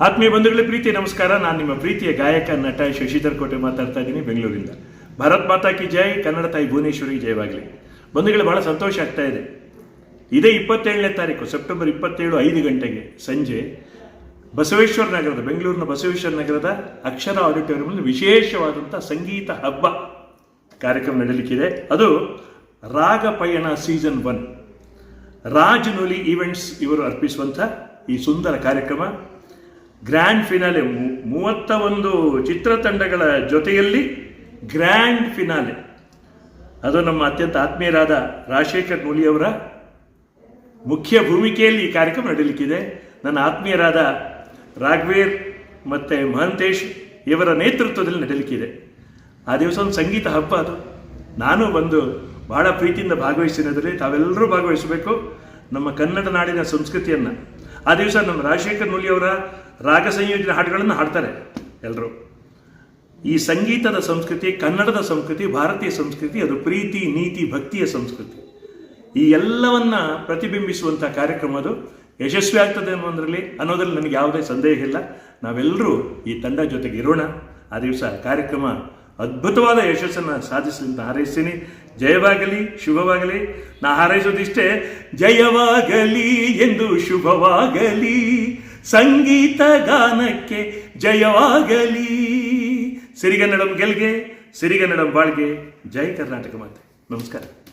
ಆತ್ಮೀಯ ಬಂಧುಗಳೇ ಪ್ರೀತಿ ನಮಸ್ಕಾರ. ನಾನು ನಿಮ್ಮ ಪ್ರೀತಿಯ ಗಾಯಕ ನಟ ಶಶಿಧರ್ ಕೋಟೆ ಮಾತಾಡ್ತಾ ಇದ್ದೀನಿ ಬೆಂಗಳೂರಿಂದ. ಭಾರತ್ ಮಾತಾ ಕಿ ಜೈ, ಕನ್ನಡ ತಾಯಿ ಭುವನೇಶ್ವರಿಗೆ ಜಯವಾಗಲಿ. ಬಂಧುಗಳು, ಬಹಳ ಸಂತೋಷ ಆಗ್ತಾ ಇದೆ. ಇದೇ ಇಪ್ಪತ್ತೇಳನೇ ತಾರೀಕು, ಸೆಪ್ಟೆಂಬರ್ ಇಪ್ಪತ್ತೇಳು, ಐದು ಗಂಟೆಗೆ ಸಂಜೆ, ಬಸವೇಶ್ವರ ನಗರದ, ಬೆಂಗಳೂರಿನ ಬಸವೇಶ್ವರ ನಗರದ ಅಕ್ಷರ ಆಡಿಟೋರಿಯಂನಲ್ಲಿ ವಿಶೇಷವಾದಂಥ ಸಂಗೀತ ಹಬ್ಬ ಕಾರ್ಯಕ್ರಮ ನಡೀಲಿಕ್ಕಿದೆ. ಅದು Raga Payana season one. Raj Nuli events ಇವರು ಅರ್ಪಿಸುವಂಥ ಈ ಸುಂದರ ಕಾರ್ಯಕ್ರಮ. ಗ್ರ್ಯಾಂಡ್ ಫಿನಾಲೆ ಮೂವತ್ತ ಒಂದು ಚಿತ್ರತಂಡಗಳ ಜೊತೆಯಲ್ಲಿ ಗ್ರ್ಯಾಂಡ್ ಫಿನಾಲೆ ಅದು ನಮ್ಮ ಅತ್ಯಂತ ಆತ್ಮೀಯರಾದ ರಾಜಶೇಖರ್ ನೂಲಿಯವರ ಮುಖ್ಯ ಭೂಮಿಕೆಯಲ್ಲಿ ಈ ಕಾರ್ಯಕ್ರಮ ನಡೀಲಿಕ್ಕಿದೆ. ನನ್ನ ಆತ್ಮೀಯರಾದ ರಾಘವೇರ್ ಮತ್ತು ಮಹಂತೇಶ್ ಇವರ ನೇತೃತ್ವದಲ್ಲಿ ನಡೀಲಿಕ್ಕಿದೆ. ಆ ದಿವಸ ಒಂದು ಸಂಗೀತ ಹಬ್ಬ ಅದು. ನಾನು ಬಂದು ಬಹಳ ಪ್ರೀತಿಯಿಂದ ಭಾಗವಹಿಸಿರೋದ್ರಲ್ಲಿ ತಾವೆಲ್ಲರೂ ಭಾಗವಹಿಸಬೇಕು. ನಮ್ಮ ಕನ್ನಡ ನಾಡಿನ ಸಂಸ್ಕೃತಿಯನ್ನು. ಆ ದಿವಸ ನಮ್ಮ ರಾಜಶೇಖರ್ ನೂಲಿಯವರ ರಾಗ ಸಂಯೋಜನೆ ಹಾಡುಗಳನ್ನು ಹಾಡ್ತಾರೆ ಎಲ್ಲರೂ ಈ ಸಂಗೀತದ ಸಂಸ್ಕೃತಿ, ಕನ್ನಡದ ಸಂಸ್ಕೃತಿ, ಭಾರತೀಯ ಸಂಸ್ಕೃತಿ, ಅದು ಪ್ರೀತಿ, ನೀತಿ, ಭಕ್ತಿಯ ಸಂಸ್ಕೃತಿ. ಈ ಎಲ್ಲವನ್ನ ಪ್ರತಿಬಿಂಬಿಸುವಂಥ ಕಾರ್ಯಕ್ರಮ ಅದು. ಯಶಸ್ವಿ ಆಗ್ತದೆ ಅನ್ನೋದರಲ್ಲಿ ಅನ್ನೋದ್ರಲ್ಲಿ ನನಗೆ ಯಾವುದೇ ಸಂದೇಹ ಇಲ್ಲ. ನಾವೆಲ್ಲರೂ ಈ ತಂಡ ಜೊತೆಗೆ ಇರೋಣ. ಆ ದಿವಸ ಕಾರ್ಯಕ್ರಮ ಅದ್ಭುತವಾದ ಯಶಸ್ಸನ್ನು ಸಾಧಿಸಲಿ ಅಂತ ಹಾರೈಸ್ತೀನಿ. ಜಯವಾಗಲಿ, ಶುಭವಾಗಲಿ. ನಾ ಹಾರೈಸೋದಿಷ್ಟೇ, ಜಯವಾಗಲಿ ಎಂದು ಶುಭವಾಗಲಿ. ಸಂಗೀತ ಗಾನಕ್ಕೆ ಜಯವಾಗಲಿ. ಸಿರಿಗನ್ನಡಂ ಗೆಲ್ಗೆ ಸಿರಿಗನ್ನಡಂ ಬಾಳ್ಗೆ. ಜೈ ಕರ್ನಾಟಕ ಮಾತೆ. ನಮಸ್ಕಾರ.